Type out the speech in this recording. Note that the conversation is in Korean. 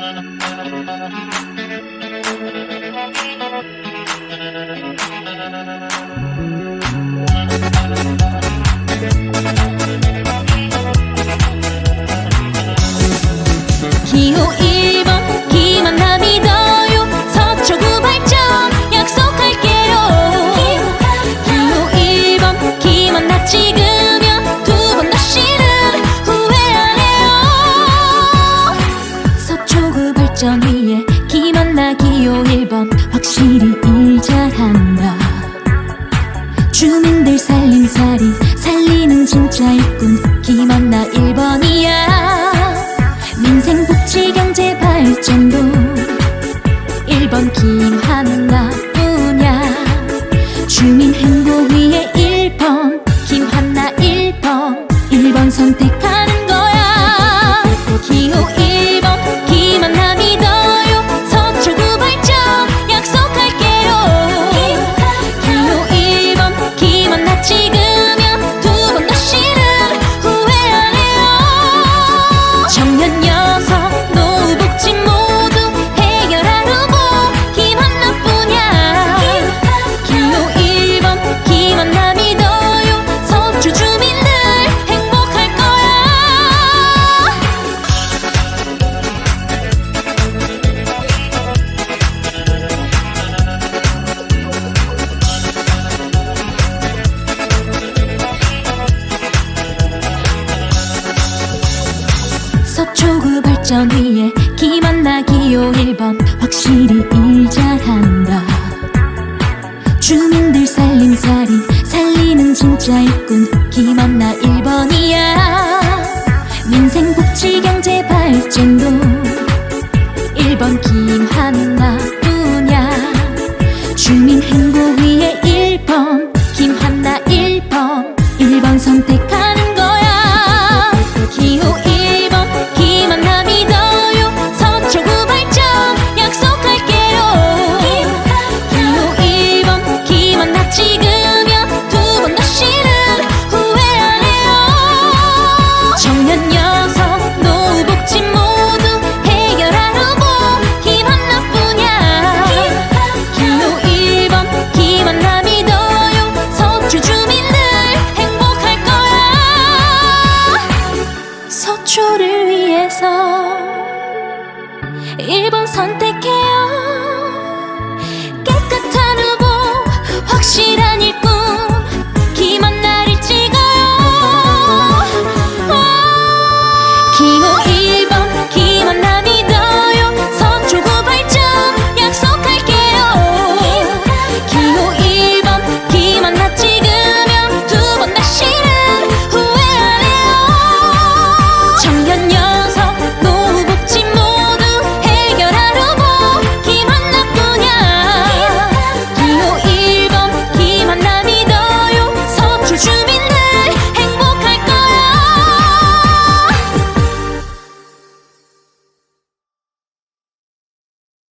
気を 1번 확실히 일 잘한다. 주민들 살림살이 살리는 진짜 일꾼. 김한나 1번이야. 민생 복지 경제 발전도 1번 김한나 뿐야. 주민 행복 초구 발전 위에 기만나 기호 1번 확실히 일자한다. 주민들 살림살이 살리는 진짜 일꾼 기만나 1번이야. 1번 선택해요. 깨끗한 후보 확실한 일꾼.